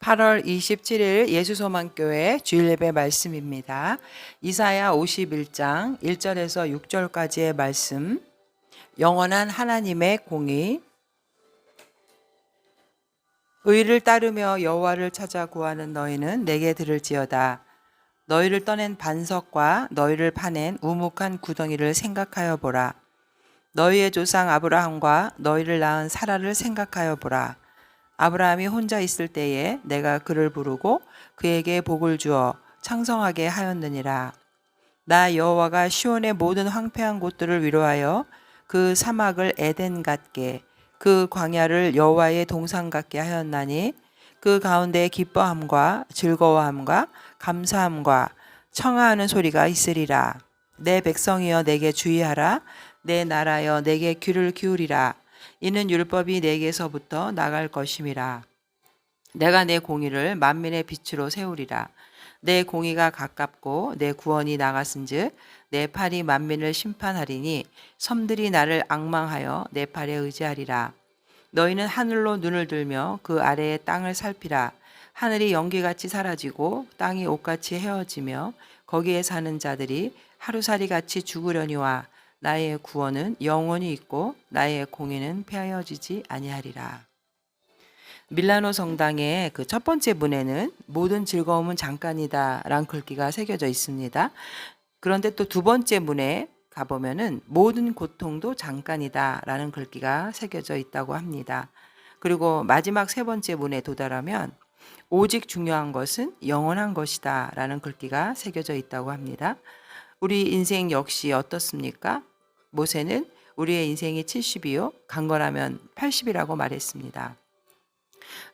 8월 27일 예수소망교회 주일예배 말씀입니다. 이사야 51장 1절에서 6절까지의 말씀. 영원한 하나님의 공의 의를 따르며 여호와를 찾아 구하는 너희는 내게 들을지어다. 너희를 떠낸 반석과 너희를 파낸 우묵한 구덩이를 생각하여 보라. 너희의 조상 아브라함과 너희를 낳은 사라를 생각하여 보라. 아브라함이 혼자 있을 때에 내가 그를 부르고 그에게 복을 주어 창성하게 하였느니라. 나 여호와가 시온의 모든 황폐한 곳들을 위로하여 그 사막을 에덴 같게 그 광야를 여호와의 동산 같게 하였나니 그 가운데 기뻐함과 즐거워함과 감사함과 청하하는 소리가 있으리라. 내 백성이여 내게 주의하라. 내 나라여 내게 귀를 기울이라. 이는 율법이 내게서부터 나갈 것임이라. 내가 내 공의를 만민의 빛으로 세우리라. 내 공의가 가깝고 내 구원이 나갔은즉 내 팔이 만민을 심판하리니 섬들이 나를 악망하여 내 팔에 의지하리라. 너희는 하늘로 눈을 들며 그 아래의 땅을 살피라. 하늘이 연기같이 사라지고 땅이 옷같이 헤어지며 거기에 사는 자들이 하루살이 같이 죽으려니와 나의 구원은 영원히 있고 나의 공의는 폐하여지지 아니하리라. 밀라노 성당의 그 첫 번째 문에는 모든 즐거움은 잠깐이다라는 글귀가 새겨져 있습니다. 그런데 또 두 번째 문에 가보면은 모든 고통도 잠깐이다 라는 글귀가 새겨져 있다고 합니다. 그리고 마지막 세 번째 문에 도달하면 오직 중요한 것은 영원한 것이다 라는 글귀가 새겨져 있다고 합니다. 우리 인생 역시 어떻습니까? 모세는 우리의 인생이 70이요, 강건하면 80이라고 말했습니다.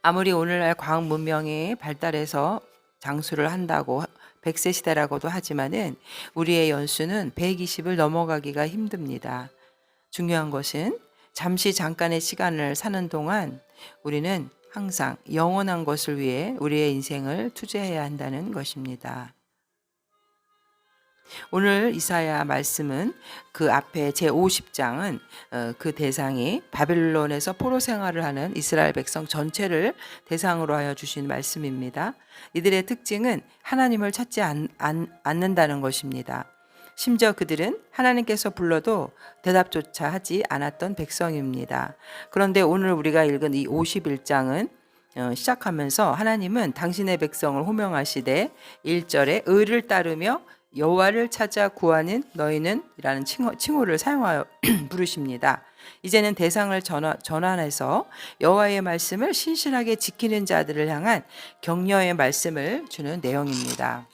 아무리 오늘날 과학 문명이 발달해서 장수를 한다고 100세 시대라고도 하지만은 우리의 연수는 120을 넘어가기가 힘듭니다. 중요한 것은 잠시 잠깐의 시간을 사는 동안 우리는 항상 영원한 것을 위해 우리의 인생을 투자해야 한다는 것입니다. 오늘 이사야 말씀은 그 앞에 제 50장은 어, 그 대상이 바벨론에서 포로 생활을 하는 이스라엘 백성 전체를 대상으로 하여 주신 말씀입니다. 이들의 특징은 하나님을 찾지 않, 않, 않는다는 것입니다. 심지어 그들은 하나님께서 불러도 대답조차 하지 않았던 백성입니다. 그런데 오늘 우리가 읽은 이 51장은 어, 시작하면서 하나님은 당신의 백성을 호명하시되 1절에 의를 따르며 여호와를 찾아 구하는 너희는 이라는 칭호, 칭호 를 사용하여 부르십니다. 이제는 대상을 전화, 전환해서 여호와의 말씀을 신실하게 지키는 자들을 향한 격려의 말씀을 주는 내용입니다.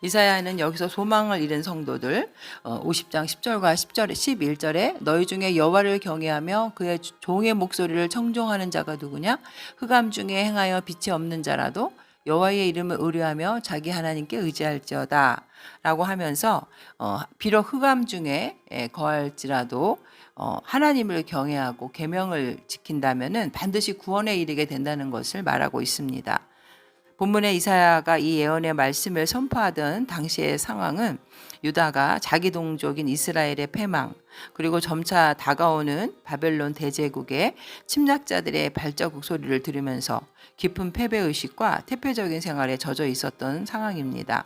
이사야는 여기서 소망을 잃은 성도들 50장 10절과 10절 11절에 너희 중에 여호와를 경외하며 그의 종의 목소리를 청종하는 자가 누구냐 흑암 중에 행하여 빛이 없는 자라도 여호와의 이름을 의뢰하며 자기 하나님께 의지할지어다라고 하면서 어, 비록 흑암 중에 예, 거할지라도 어, 하나님을 경외하고 계명을 지킨다면은 반드시 구원에 이르게 된다는 것을 말하고 있습니다. 본문의 이사야가 이 예언의 말씀을 선포하던 당시의 상황은 유다가 자기 동족인 이스라엘의 패망 그리고 점차 다가오는 바벨론 대제국의 침략자들의 발자국 소리를 들으면서 깊은 패배 의식과 태폐적인 생활에 젖어 있었던 상황입니다.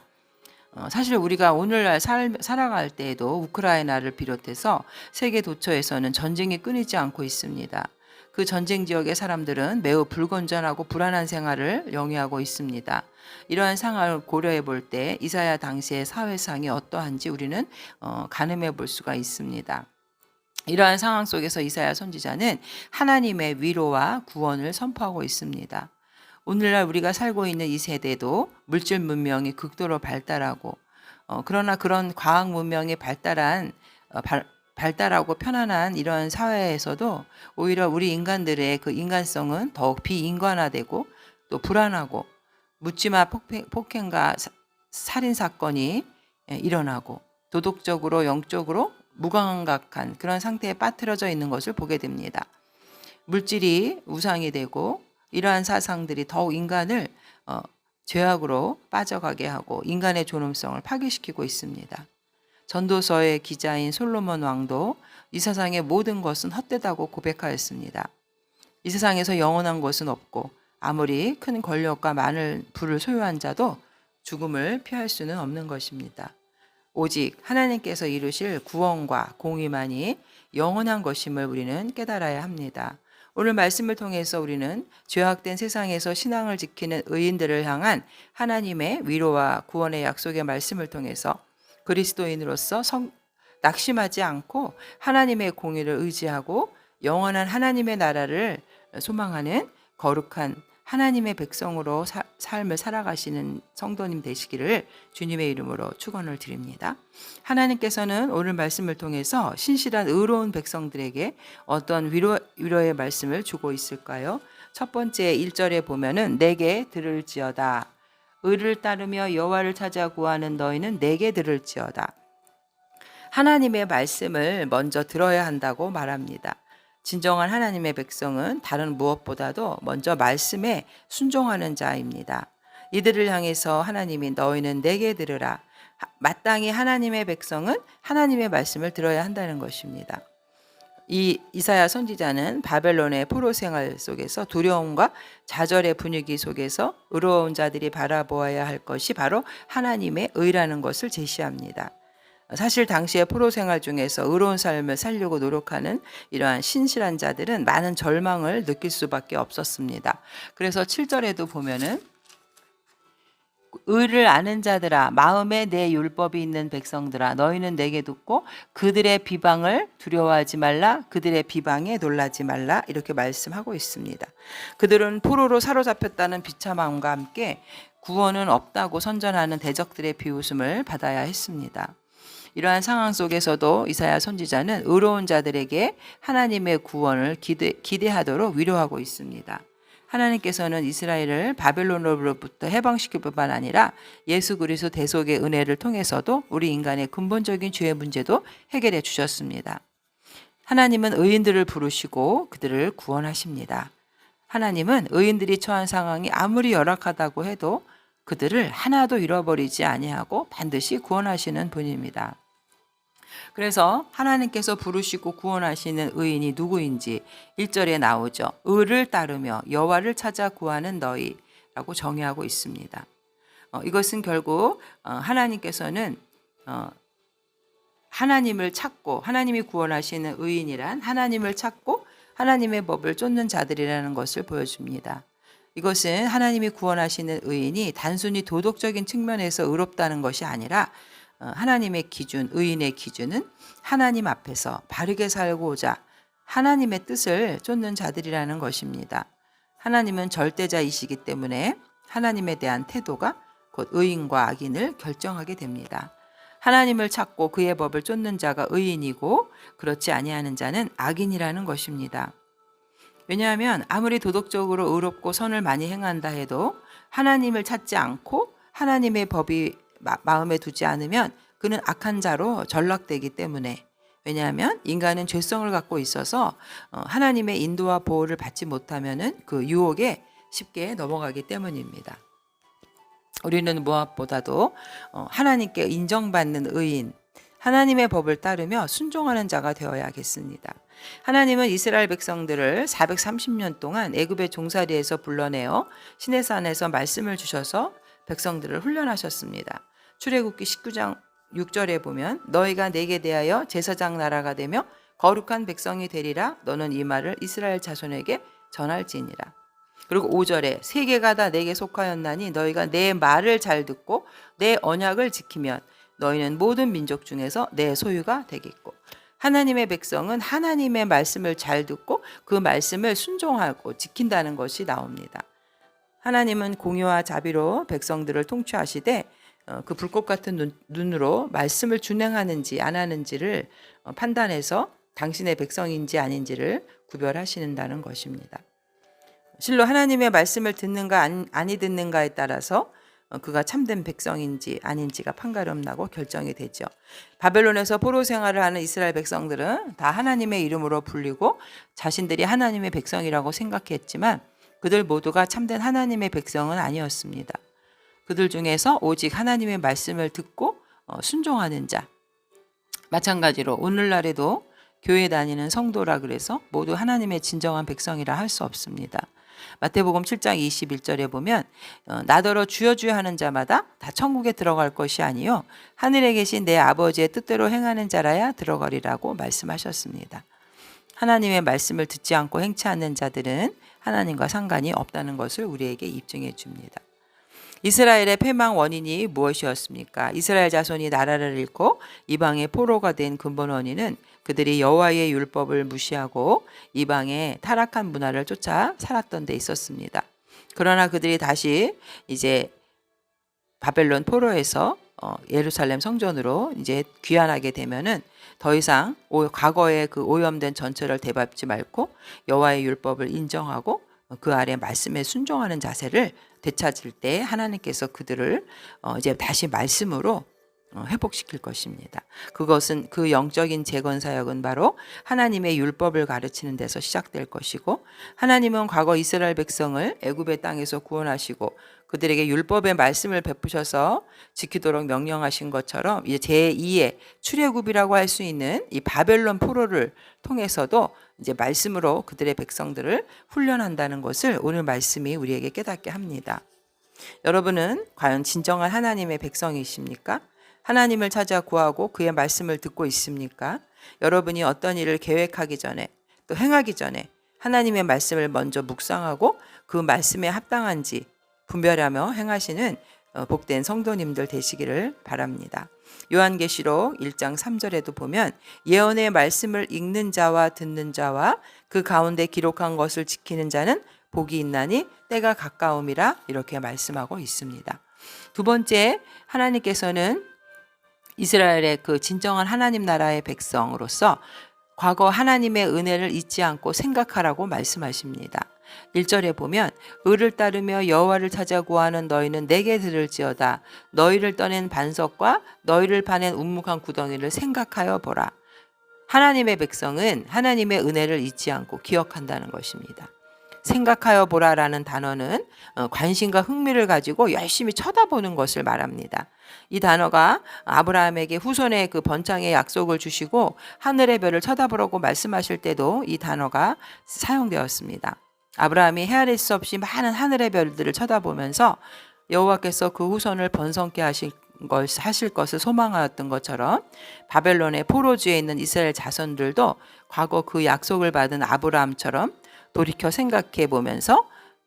어, 사실 우리가 오늘날 살, 살아갈 때에도 우크라이나를 비롯해서 세계 도처에서는 전쟁이 끊이지 않고 있습니다. 그 전쟁 지역의 사람들은 매우 불건전하고 불안한 생활을 영위하고 있습니다. 이러한 상황을 고려해 볼 때 이사야 당시의 사회상이 어떠한지 우리는 어, 가늠해 볼 수가 있습니다. 이러한 상황 속에서 이사야 선지자는 하나님의 위로와 구원을 선포하고 있습니다. 오늘날 우리가 살고 있는 이 세대도 물질 문명이 극도로 발달하고 어, 그러나 그런 과학 문명이 발달한 어, 발, 발달하고 편안한 이런 사회에서도 오히려 우리 인간들의 그 인간성은 더욱 비인간화되고 또 불안하고 묻지마 폭행, 과 살인 사건이 예, 일어나고 도덕적으로 영적으로 무감각한 그런 상태에 빠뜨려져 있는 것을 보게 됩니다. 물질이 우상이 되고 이러한 사상들이 더욱 인간을 어, 죄악으로 빠져가게 하고 인간의 존엄성을 파괴시키고 있습니다. 전도서의 기자인 솔로몬 왕도 이 세상의 모든 것은 헛되다고 고백하였습니다. 이 세상에서 영원한 것은 없고 아무리 큰 권력과 많은 부를 소유한 자도 죽음을 피할 수는 없는 것입니다. 오직 하나님께서 이루실 구원과 공의만이 영원한 것임을 우리는 깨달아야 합니다. 오늘 말씀을 통해서 우리는 죄악된 세상에서 신앙을 지키는 의인들을 향한 하나님의 위로와 구원의 약속의 말씀을 통해서 그리스도인으로서 성, 낙심하지 않고 하나님의 공의를 의지하고 영원한 하나님의 나라를 소망하는 거룩한 하나님의 백성으로 사- 삶을 살아가시는 성도님 되시기를 주님의 이름으로 축원을 드립니다. 하나님께서는 오늘 말씀을 통해서 신실한 의로운 백성들에게 어떤 위로, 위로의 말씀을 주고 있을까요? 첫 번째 1절에 보면은 내게 들을지어다. 의를 따르며 여호와를 찾아 구하는 너희는 내게 들을지어다. 하나님의 말씀을 먼저 들어야 한다고 말합니다. 진정한 하나님의 백성은 다른 무엇보다도 먼저 말씀에 순종하는 자입니다. 이들을 향해서 하나님이 너희는 내게 들으라. 하- 마땅히 하나님의 백성은 하나님의 말씀을 들어야 한다는 것입니다. 이 이사야 선지자는 바벨론의 포로 생활 속에서 두려움과 좌절의 분위기 속에서 의로운 자들이 바라보아야 할 것이 바로 하나님의 의라는 것을 제시합니다. 사실 당시의 포로 생활 중에서 의로운 삶을 살려고 노력하는 이러한 신실한 자들은 많은 절망을 느낄 수밖에 없었습니다. 그래서 7절에도 보면은 의를 아는 자들아 마음에 내 율법이 있는 백성들아 너희는 내게 듣고 그들의 비방을 두려워하지 말라 그들의 비방에 놀라지 말라 이렇게 말씀하고 있습니다. 그들은 포로로 사로잡혔다는 비참함과 함께 구원은 없다고 선전하는 대적들의 비웃음을 받아야 했습니다. 이러한 상황 속에서도 이사야 선지자는 의로운 자들에게 하나님의 구원을 기대, 기대하도록 위로하고 있습니다. 하나님께서는 이스라엘을 바벨론으로부터 해방시킬 뿐만 아니라 예수 그리스도 대속의 은혜를 통해서도 우리 인간의 근본적인 죄의 문제도 해결해 주셨습니다. 하나님은 의인들을 부르시고 그들을 구원하십니다. 하나님은 의인들이 처한 상황이 아무리 열악하다고 해도 그들을 하나도 잃어버리지 아니하고 반드시 구원하시는 분입니다. 그래서 하나님께서 부르시고 구원하시는 의인이 누구인지 1절에 나오죠. 의를 따르며 여호와를 찾아 구하는 너희라고 정의하고 있습니다. 어, 이것은 결국 어, 하나님께서는 어, 하나님을 찾고 하나님이 구원하시는 의인이란 하나님을 찾고 하나님의 법을 쫓는 자들이라는 것을 보여줍니다. 이것은 하나님이 구원하시는 의인이 단순히 도덕적인 측면에서 의롭다는 것이 아니라 어, 하나님의 기준, 의인의 기준은 하나님 앞에서 바르게 살고자 하나님의 뜻을 쫓는 자들이라는 것입니다. 하나님은 절대자이시기 때문에 하나님에 대한 태도가 곧 의인과 악인을 결정하게 됩니다. 하나님을 찾고 그의 법을 쫓는 자가 의인이고 그렇지 아니하는 자는 악인이라는 것입니다. 왜냐하면 아무리 도덕적으로 의롭고 선을 많이 행한다 해도 하나님을 찾지 않고 하나님의 법이 마, 마음에 두지 않으면 그는 악한 자로 전락되기 때문에 왜냐하면 인간은 죄성을 갖고 있어서 어, 하나님의 인도와 보호를 받지 못하면은 그 유혹에 쉽게 넘어가기 때문입니다. 우리는 무엇보다도 어, 하나님께 인정받는 의인, 하나님의 법을 따르며 순종하는 자가 되어야겠습니다. 하나님은 이스라엘 백성들을 430년 동안 애굽의 종살이에서 불러내어 시내산에서 말씀을 주셔서 백성들을 훈련하셨습니다. 출애굽기 19장 6절에 보면 너희가 내게 대하여 제사장 나라가 되며 거룩한 백성이 되리라 너는 이 말을 이스라엘 자손에게 전할지니라. 그리고 5절에 세계가 다 내게 속하였나니 너희가 내 말을 잘 듣고 내 언약을 지키면 너희는 모든 민족 중에서 내 소유가 되겠고 하나님의 백성은 하나님의 말씀을 잘 듣고 그 말씀을 순종하고 지킨다는 것이 나옵니다. 하나님은 공의와 자비로 백성들을 통치하시되 어, 그 불꽃 같은 눈, 눈으로 말씀을 준행하는지 안 하는지를 어, 판단해서 당신의 백성인지 아닌지를 구별하시는다는 것입니다. 실로 하나님의 말씀을 듣는가 안- 아니 듣는가에 따라서 어, 그가 참된 백성인지 아닌지가 판가름나고 결정이 되죠. 바벨론에서 포로 생활을 하는 이스라엘 백성들은 다 하나님의 이름으로 불리고 자신들이 하나님의 백성이라고 생각했지만 그들 모두가 참된 하나님의 백성은 아니었습니다. 그들 중에서 오직 하나님의 말씀을 듣고 어, 순종하는 자. 마찬가지로 오늘날에도 교회 다니는 성도라 그래서 모두 하나님의 진정한 백성이라 할 수 없습니다. 마태복음 7장 21절에 보면 어, 나더러 주여 주여 하는 자마다 다 천국에 들어갈 것이 아니요 하늘에 계신 내 아버지의 뜻대로 행하는 자라야 들어가리라고 말씀하셨습니다. 하나님의 말씀을 듣지 않고 행치 않는 자들은 하나님과 상관이 없다는 것을 우리에게 입증해 줍니다. 이스라엘의 패망 원인이 무엇이었습니까? 이스라엘 자손이 나라를 잃고 이방의 포로가 된 근본 원인은 그들이 여호와의 율법을 무시하고 이방의 타락한 문화를 쫓아 살았던 데 있었습니다. 그러나 그들이 다시 이제 바벨론 포로에서 어, 예루살렘 성전으로 이제 귀환하게 되면은 더 이상 오, 과거의 그 오염된 전철을 되밟지 말고 여호와의 율법을 인정하고 그 아래 말씀에 순종하는 자세를 되찾을 때 하나님께서 그들을 어, 이제 다시 말씀으로 어, 회복시킬 것입니다. 그것은 그 영적인 재건 사역은 바로 하나님의 율법을 가르치는 데서 시작될 것이고 하나님은 과거 이스라엘 백성을 애굽의 땅에서 구원하시고 그들에게 율법의 말씀을 베푸셔서 지키도록 명령하신 것처럼 이제 제2의 출애굽이라고 할 수 있는 이 바벨론 포로를 통해서도 이제 말씀으로 그들의 백성들을 훈련한다는 것을 오늘 말씀이 우리에게 깨닫게 합니다. 여러분은 과연 진정한 하나님의 백성이십니까? 하나님을 찾아 구하고 그의 말씀을 듣고 있습니까? 여러분이 어떤 일을 계획하기 전에 또 행하기 전에 하나님의 말씀을 먼저 묵상하고 그 말씀에 합당한지 분별하며 행하시는 어, 복된 성도님들 되시기를 바랍니다. 요한계시록 1장 3절에도 보면 예언의 말씀을 읽는 자와 듣는 자와 그 가운데 기록한 것을 지키는 자는 복이 있나니 때가 가까움이라 이렇게 말씀하고 있습니다. 두 번째 하나님께서는 이스라엘의 그 진정한 하나님 나라의 백성으로서 과거 하나님의 은혜를 잊지 않고 생각하라고 말씀하십니다. 1절에 보면 의를 따르며 여호와를 찾아 구하는 너희는 내게 들을지어다 너희를 떠낸 반석과 너희를 파낸 운묵한 구덩이를 생각하여 보라. 하나님의 백성은 하나님의 은혜를 잊지 않고 기억한다는 것입니다. 생각하여 보라라는 단어는 어, 관심과 흥미를 가지고 열심히 쳐다보는 것을 말합니다. 이 단어가 아브라함에게 후손의 그 번창의 약속을 주시고 하늘의 별을 쳐다보라고 말씀하실 때도 이 단어가 사용되었습니다. 아브라함이 헤아릴 수 없이 많은 하늘의 별들을 쳐다보면서 여호와께서 그 후손을 번성케 하실 걸 하실 것을 소망하였던 것처럼 바벨론의 포로주에 있는 이스라엘 자손들도 과거 그 약속을 받은 아브라함처럼 돌이켜 생각해 보면서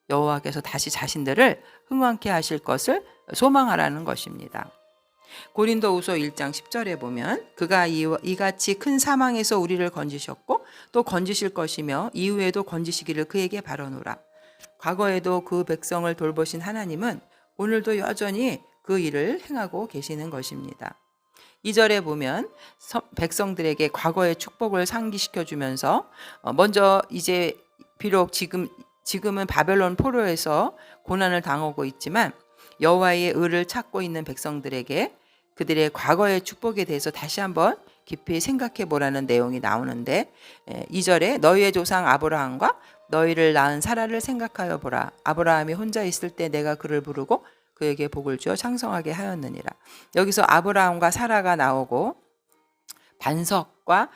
여호와께서 다시 자신들을 흥왕케 하실 것을 소망하라는 것입니다. 고린도후서 1장 10절에 보면 그가 이같이 큰 사망에서 우리를 건지셨고 또 건지실 것이며 이후에도 건지시기를 그에게 바라노라. 과거에도 그 백성을 돌보신 하나님은 오늘도 여전히 그 일을 행하고 계시는 것입니다. 2절에 보면 백성들에게 과거의 축복을 상기시켜 주면서 어, 먼저 이제 비록 지금 지금은 바벨론 포로에서 고난을 당하고 있지만 여호와의 의를 찾고 있는 백성들에게 그들의 과거의 축복에 대해서 다시 한번 깊이 생각해 보라는 내용이 나오는데 2절에 너희의 조상 아브라함과 너희를 낳은 사라를 생각하여 보라. 아브라함이 혼자 있을 때 내가 그를 부르고 그에게 복을 주어 창성하게 하였느니라. 여기서 아브라함과 사라가 나오고 반석과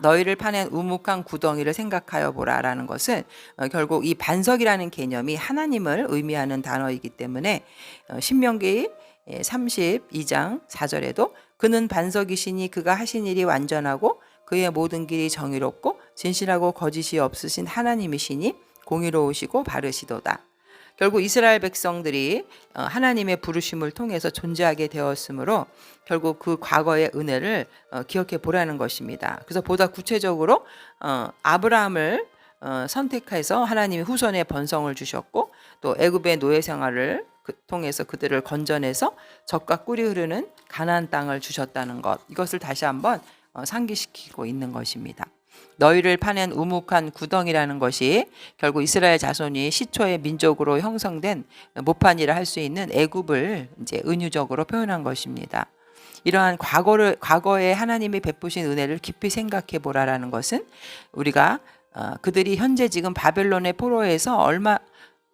너희를 파낸 우묵한 구덩이를 생각하여 보라라는 것은 어, 결국 이 반석이라는 개념이 하나님을 의미하는 단어이기 때문에 어, 신명기 32장 4절에도 그는 반석이시니 그가 하신 일이 완전하고 그의 모든 길이 정의롭고 진실하고 거짓이 없으신 하나님이시니 공의로우시고 바르시도다. 결국 이스라엘 백성들이 어, 하나님의 부르심을 통해서 존재하게 되었으므로 결국 그 과거의 은혜를 어, 기억해 보라는 것입니다. 그래서 보다 구체적으로 어, 아브라함을 선택해서 하나님이 후손의 번성을 주셨고 또 애굽의 노예 생활을 그 통해서 그들을 건져내서 적과 꿀이 흐르는 가나안 땅을 주셨다는 것 이것을 다시 한번 상기시키고 있는 것입니다. 너희를 파낸 우묵한 구덩이라는 것이 결국 이스라엘 자손이 시초의 민족으로 형성된 모판이라 할 수 있는 애굽을 이제 은유적으로 표현한 것입니다. 이러한 과거를 과거에 하나님이 베푸신 은혜를 깊이 생각해 보라라는 것은 우리가 어, 그들이 현재 지금 바벨론의 포로에서 얼마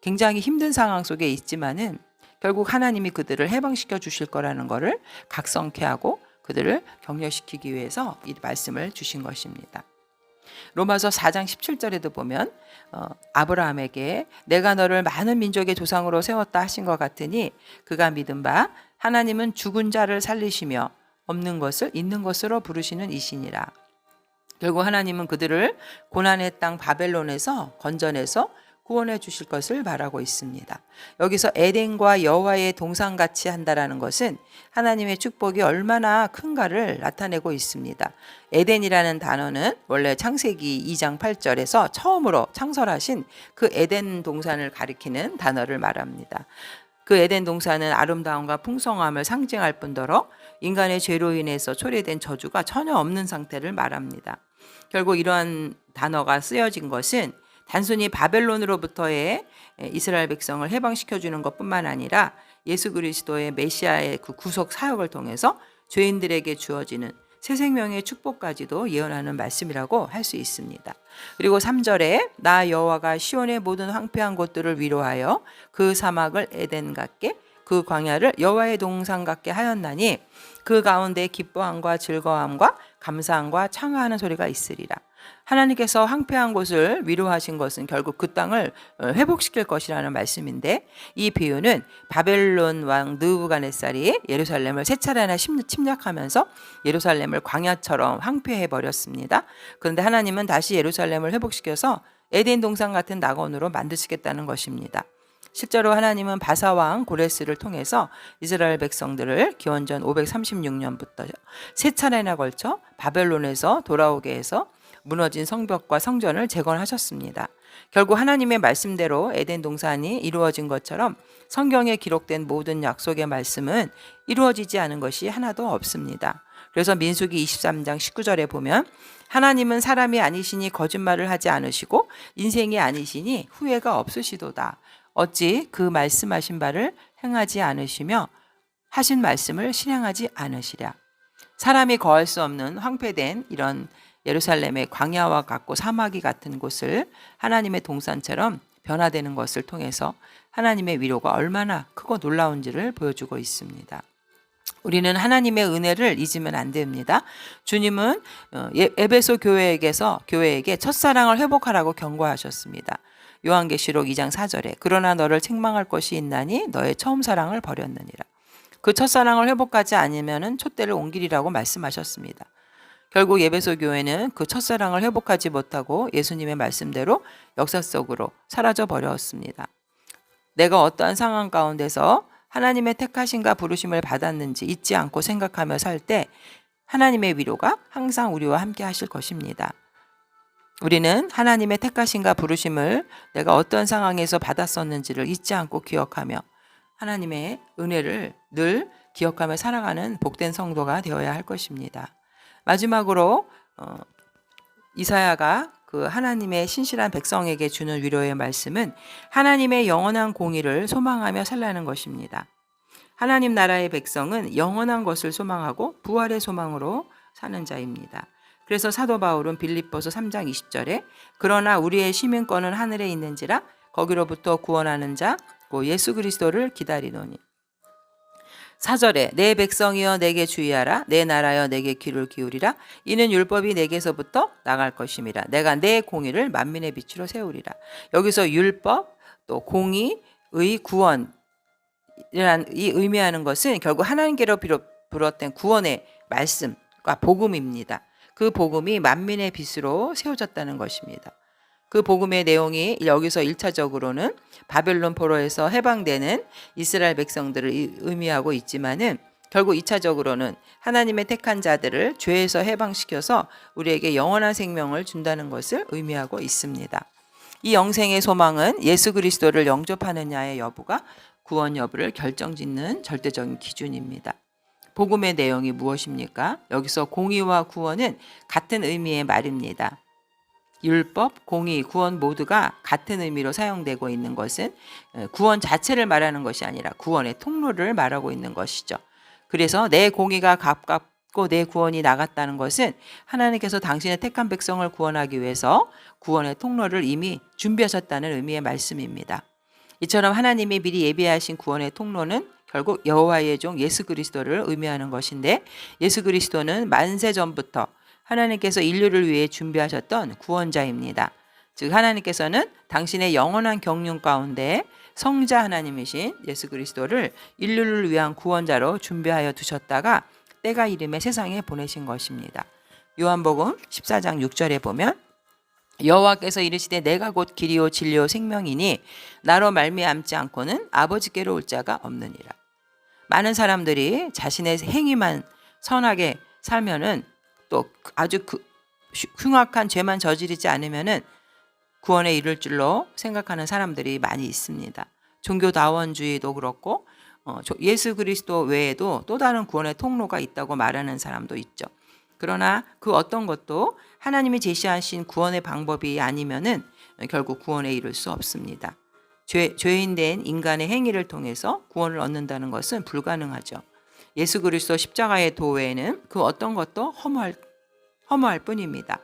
굉장히 힘든 상황 속에 있지만은 결국 하나님이 그들을 해방시켜 주실 거라는 것을 각성케 하고 그들을 격려시키기 위해서 이 말씀을 주신 것입니다. 로마서 4장 17절에도 보면 어, 아브라함에게 내가 너를 많은 민족의 조상으로 세웠다 하신 것 같으니 그가 믿은 바 하나님은 죽은 자를 살리시며 없는 것을 있는 것으로 부르시는 이신이라. 결국 하나님은 그들을 고난의 땅 바벨론에서 건져내서 구원해 주실 것을 말하고 있습니다. 여기서 에덴과 여호와의 동상 같이 한다라는 것은 하나님의 축복이 얼마나 큰가를 나타내고 있습니다. 에덴이라는 단어는 원래 창세기 2장 8절에서 처음으로 창설하신 그 에덴 동산을 가리키는 단어를 말합니다. 그 에덴 동산은 아름다움과 풍성함을 상징할 뿐더러 인간의 죄로 인해서 초래된 저주가 전혀 없는 상태를 말합니다. 결국 이러한 단어가 쓰여진 것은 단순히 바벨론으로부터의 이스라엘 백성을 해방시켜 주는 것뿐만 아니라 예수 그리스도의 메시아의 그 구속 사역을 통해서 죄인들에게 주어지는 새 생명의 축복까지도 예언하는 말씀이라고 할 수 있습니다. 그리고 3절에 나 여호와가 시온의 모든 황폐한 곳들을 위로하여 그 사막을 에덴 같게 그 광야를 여호와의 동산 같게 하였나니 그 가운데 기뻐함과 즐거움과 감사함과 창하하는 소리가 있으리라. 하나님께서 황폐한 곳을 위로하신 것은 결국 그 땅을 어, 회복시킬 것이라는 말씀인데 이 비유는 바벨론 왕 느부갓네살이 예루살렘을 세 차례나 침략하면서 예루살렘을 광야처럼 황폐해 버렸습니다. 그런데 하나님은 다시 예루살렘을 회복시켜서 에덴 동산 같은 낙원으로 만드시겠다는 것입니다. 실제로 하나님은 바사왕 고레스를 통해서 이스라엘 백성들을 기원전 536년부터 세 차례나 걸쳐 바벨론에서 돌아오게 해서 무너진 성벽과 성전을 재건하셨습니다. 결국 하나님의 말씀대로 에덴 동산이 이루어진 것처럼 성경에 기록된 모든 약속의 말씀은 이루어지지 않은 것이 하나도 없습니다. 그래서 민수기 23장 19절에 보면 하나님은 사람이 아니시니 거짓말을 하지 않으시고 인생이 아니시니 후회가 없으시도다. 어찌 그 말씀하신 바를 행하지 않으시며 하신 말씀을 실행하지 않으시랴. 사람이 거할 수 없는 황폐된 이런 예루살렘의 광야와 같고 사마귀 같은 곳을 하나님의 동산처럼 변화되는 것을 통해서 하나님의 위로가 얼마나 크고 놀라운지를 보여주고 있습니다. 우리는 하나님의 은혜를 잊으면 안 됩니다. 주님은 어, 예, 에베소 교회에게서 교회에게 첫사랑을 회복하라고 경고하셨습니다. 요한계시록 2장 4절에 그러나 너를 책망할 것이 있나니 너의 처음 사랑을 버렸느니라. 그 첫사랑을 회복하지 않으면은 촛대를 옮기리라고 말씀하셨습니다. 결국 예배소 교회는 그 첫사랑을 회복하지 못하고 예수님의 말씀대로 역사 속으로 사라져 버렸습니다. 내가 어떠한 상황 가운데서 하나님의 택하신가 부르심을 받았는지 잊지 않고 생각하며 살 때 하나님의 위로가 항상 우리와 함께 하실 것입니다. 우리는 하나님의 택하신가 부르심을 내가 어떤 상황에서 받았었는지를 잊지 않고 기억하며 하나님의 은혜를 늘 기억하며 살아가는 복된 성도가 되어야 할 것입니다. 마지막으로 어, 이사야가 그 하나님의 신실한 백성에게 주는 위로의 말씀은 하나님의 영원한 공의를 소망하며 살라는 것입니다. 하나님 나라의 백성은 영원한 것을 소망하고 부활의 소망으로 사는 자입니다. 그래서 사도 바울은 빌립보서 3장 20절에 그러나 우리의 시민권은 하늘에 있는지라 거기로부터 구원하는 자 예수 그리스도를 기다리노니 사절에 내 백성이여 내게 주의하라 내 나라여 내게 귀를 기울이라 이는 율법이 내게서부터 나갈 것임이라 내가 내 공의를 만민의 빛으로 세우리라 여기서 율법 또 공의 의 구원 이이 의미하는 것은 결국 하나님께로 비롯된 구원의 말씀과 복음입니다. 그 복음이 만민의 빛으로 세워졌다는 것입니다. 그 복음의 내용이 여기서 일차적으로는 바벨론 포로에서 해방되는 이스라엘 백성들을 의미하고 있지만은 결국 이차적으로는 하나님의 택한 자들을 죄에서 해방시켜서 우리에게 영원한 생명을 준다는 것을 의미하고 있습니다. 이 영생의 소망은 예수 그리스도를 영접하느냐의 여부가 구원 여부를 결정짓는 절대적인 기준입니다. 복음의 내용이 무엇입니까? 여기서 공의와 구원은 같은 의미의 말입니다. 율법, 공의, 구원 모두가 같은 의미로 사용되고 있는 것은 구원 자체를 말하는 것이 아니라 구원의 통로를 말하고 있는 것이죠. 그래서 내 공의가 가깝고 내 구원이 나갔다는 것은 하나님께서 당신의 택한 백성을 구원하기 위해서 구원의 통로를 이미 준비하셨다는 의미의 말씀입니다. 이처럼 하나님이 미리 예비하신 구원의 통로는 결국 여호와의 종 예수 그리스도를 의미하는 것인데 예수 그리스도는 만세 전부터 하나님께서 인류를 위해 준비하셨던 구원자입니다. 즉 하나님께서는 당신의 영원한 경륜 가운데 성자 하나님이신 예수 그리스도를 인류를 위한 구원자로 준비하여 두셨다가 때가 이름에 세상에 보내신 것입니다. 요한복음 14장 6절에 보면 여호와께서 이르시되 내가 곧 길이요 진리요 생명이니 나로 말미암지 않고는 아버지께로 올 자가 없느니라. 많은 사람들이 자신의 행위만 선하게 살면은 또 아주 그 흉악한 죄만 저지르지 않으면은 구원에 이를 줄로 생각하는 사람들이 많이 있습니다. 종교다원주의도 그렇고 어, 예수 그리스도 외에도 또 다른 구원의 통로가 있다고 말하는 사람도 있죠. 그러나 그 어떤 것도 하나님이 제시하신 구원의 방법이 아니면은 결국 구원에 이를 수 없습니다. 죄, 죄인된 인간의 행위를 통해서 구원을 얻는다는 것은 불가능하죠. 예수 그리스도 십자가의 도외에는 그 어떤 것도 허무할, 허무할 뿐입니다.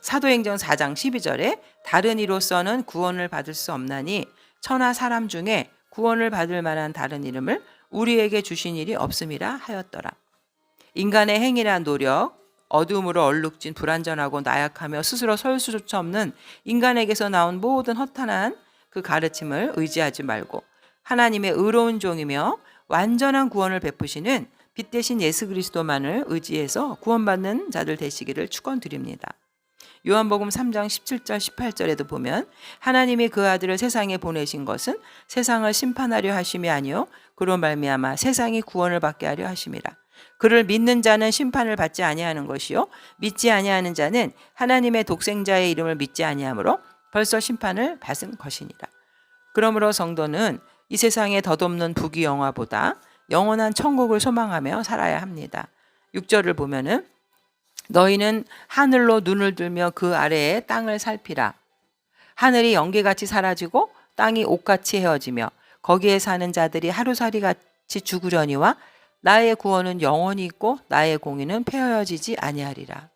사도행전 4장 12절에 다른 이로서는 구원을 받을 수 없나니 천하 사람 중에 구원을 받을 만한 다른 이름을 우리에게 주신 일이 없음이라 하였더라. 인간의 행위란 노력, 어둠으로 얼룩진 불완전하고 나약하며 스스로 설 수조차 없는 인간에게서 나온 모든 허탄한 그 가르침을 의지하지 말고 하나님의 의로운 종이며 완전한 구원을 베푸시는 빛 대신 예수 그리스도만을 의지해서 구원받는 자들 되시기를 축원드립니다. 요한복음 3장 17절 18절에도 보면 하나님이 그 아들을 세상에 보내신 것은 세상을 심판하려 하심이 아니요 그로 말미암아 세상이 구원을 받게 하려 하심이라. 그를 믿는 자는 심판을 받지 아니하는 것이요 믿지 아니하는 자는 하나님의 독생자의 이름을 믿지 아니하므로 벌써 심판을 받은 것이니라. 그러므로 성도는 이 세상의 덧없는 부귀 영화보다 영원한 천국을 소망하며 살아야 합니다. 6절을 보면은 너희는 하늘로 눈을 들며 그 아래에 땅을 살피라. 하늘이 연기같이 사라지고 땅이 옷같이 헤어지며 거기에 사는 자들이 하루살이 같이 죽으려니와 나의 구원은 영원히 있고 나의 공의는 폐허지지 아니하리라.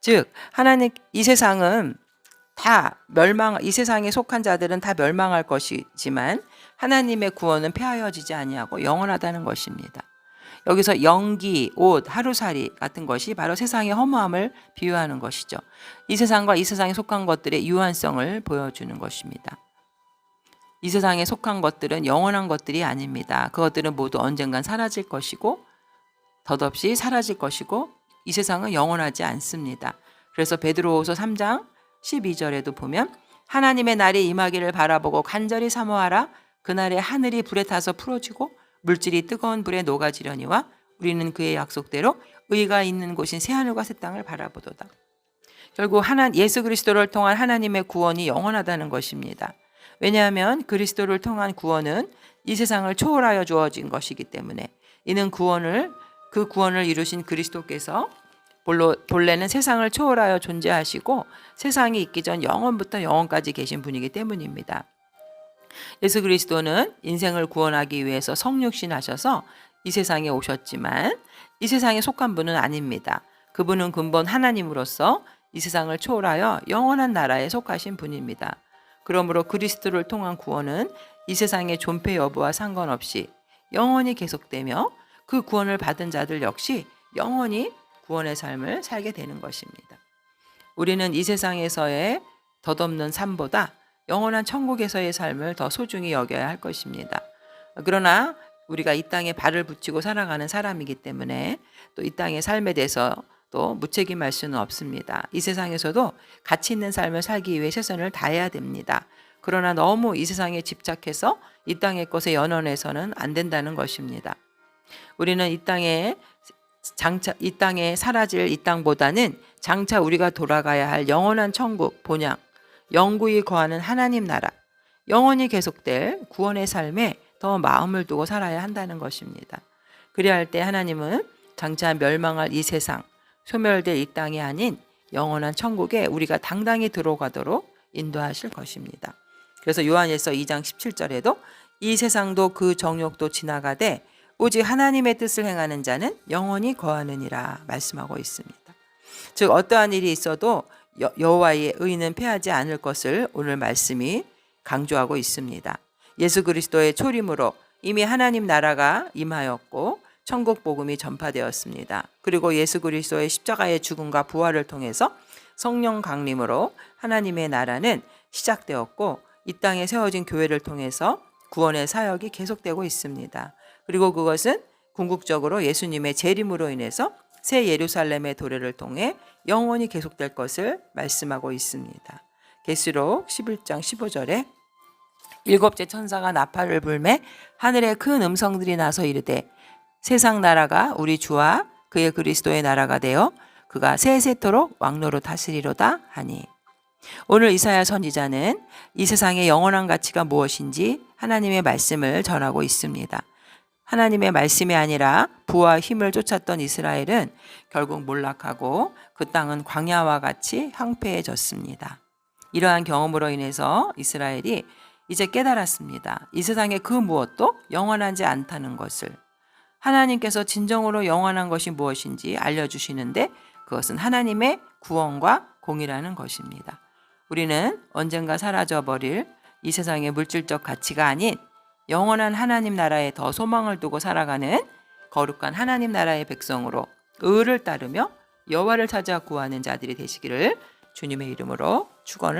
즉 하나님 이 세상은 다 멸망 이 세상에 속한 자들은 다 멸망할 것이지만 하나님의 구원은 폐하여지지 아니하고 영원하다는 것입니다. 여기서 연기, 옷, 하루살이 같은 것이 바로 세상의 허무함을 비유하는 것이죠. 이 세상과 이 세상에 속한 것들의 유한성을 보여주는 것입니다. 이 세상에 속한 것들은 영원한 것들이 아닙니다. 그것들은 모두 언젠간 사라질 것이고 덧없이 사라질 것이고 이 세상은 영원하지 않습니다. 그래서 베드로후서 3장 12절에도 보면 하나님의 날이 임하기를 바라보고 간절히 사모하라 그날에 하늘이 불에 타서 풀어지고 물질이 뜨거운 불에 녹아지려니와 우리는 그의 약속대로 의가 있는 곳인 새하늘과 새 땅을 바라보도다. 결국 하나 예수 그리스도를 통한 하나님의 구원이 영원하다는 것입니다. 왜냐하면 그리스도를 통한 구원은 이 세상을 초월하여 주어진 것이기 때문에 이는 구원을 그 구원을 이루신 그리스도께서 본로, 본래는 세상을 초월하여 존재하시고 세상이 있기 전 영원부터 영원까지 계신 분이기 때문입니다. 예수 그리스도는 인생을 구원하기 위해서 성육신 하셔서 이 세상에 오셨지만 이 세상에 속한 분은 아닙니다. 그분은 근본 하나님으로서 이 세상을 초월하여 영원한 나라에 속하신 분입니다. 그러므로 그리스도를 통한 구원은 이 세상의 존폐 여부와 상관없이 영원히 계속되며 그 구원을 받은 자들 역시 영원히 구원의 삶을 살게 되는 것입니다. 우리는 이 세상에서의 덧없는 삶보다 영원한 천국에서의 삶을 더 소중히 여겨야 할 것입니다. 그러나 우리가 이 땅에 발을 붙이고 살아가는 사람이기 때문에 또 이 땅의 삶에 대해서 또 무책임할 수는 없습니다. 이 세상에서도 가치 있는 삶을 살기 위해 최선을 다해야 됩니다. 그러나 너무 이 세상에 집착해서 이 땅의 것에 연연해서는 안 된다는 것입니다. 우리는 이 땅에 장차 이 땅에 사라질 이 땅보다는 장차 우리가 돌아가야 할 영원한 천국 본향 영구히 거하는 하나님 나라, 영원히 계속될 구원의 삶에 더 마음을 두고 살아야 한다는 것입니다. 그래야 할 때 하나님은 장차 멸망할 이 세상, 소멸될 이 땅이 아닌 영원한 천국에 우리가 당당히 들어가도록 인도하실 것입니다. 그래서 요한일서 2장 17절에도 이 세상도 그 정욕도 지나가되 오직 하나님의 뜻을 행하는 자는 영원히 거하느니라 말씀하고 있습니다. 즉 어떠한 일이 있어도 여호와의 의는 패하지 않을 것을 오늘 말씀이 강조하고 있습니다. 예수 그리스도의 초림으로 이미 하나님 나라가 임하였고 천국 복음이 전파되었습니다. 그리고 예수 그리스도의 십자가의 죽음과 부활을 통해서 성령 강림으로 하나님의 나라는 시작되었고 이 땅에 세워진 교회를 통해서 구원의 사역이 계속되고 있습니다. 그리고 그것은 궁극적으로 예수님의 재림으로 인해서 새 예루살렘의 도래를 통해 영원히 계속될 것을 말씀하고 있습니다. 계시록 11장 15절에 일곱째 천사가 나팔을 불매 하늘에 큰 음성들이 나서 이르되 세상 나라가 우리 주와 그의 그리스도의 나라가 되어 그가 세세토록 왕노로 다스리로다 하니 오늘 이사야 선지자는 이 세상의 영원한 가치가 무엇인지 하나님의 말씀을 전하고 있습니다. 하나님의 말씀이 아니라 부와 힘을 쫓았던 이스라엘은 결국 몰락하고 그 땅은 광야와 같이 황폐해졌습니다. 이러한 경험으로 인해서 이스라엘이 이제 깨달았습니다. 이 세상의 그 무엇도 영원하지 않다는 것을 하나님께서 진정으로 영원한 것이 무엇인지 알려주시는데 그것은 하나님의 구원과 공이라는 것입니다. 우리는 언젠가 사라져 버릴 이 세상의 물질적 가치가 아닌 영원한 하나님 나라에 더 소망을 두고 살아가는 거룩한 하나님 나라의 백성으로 의를 따르며 여호와를 찾아 구하는 자들이 되시기를 주님의 이름으로 축원을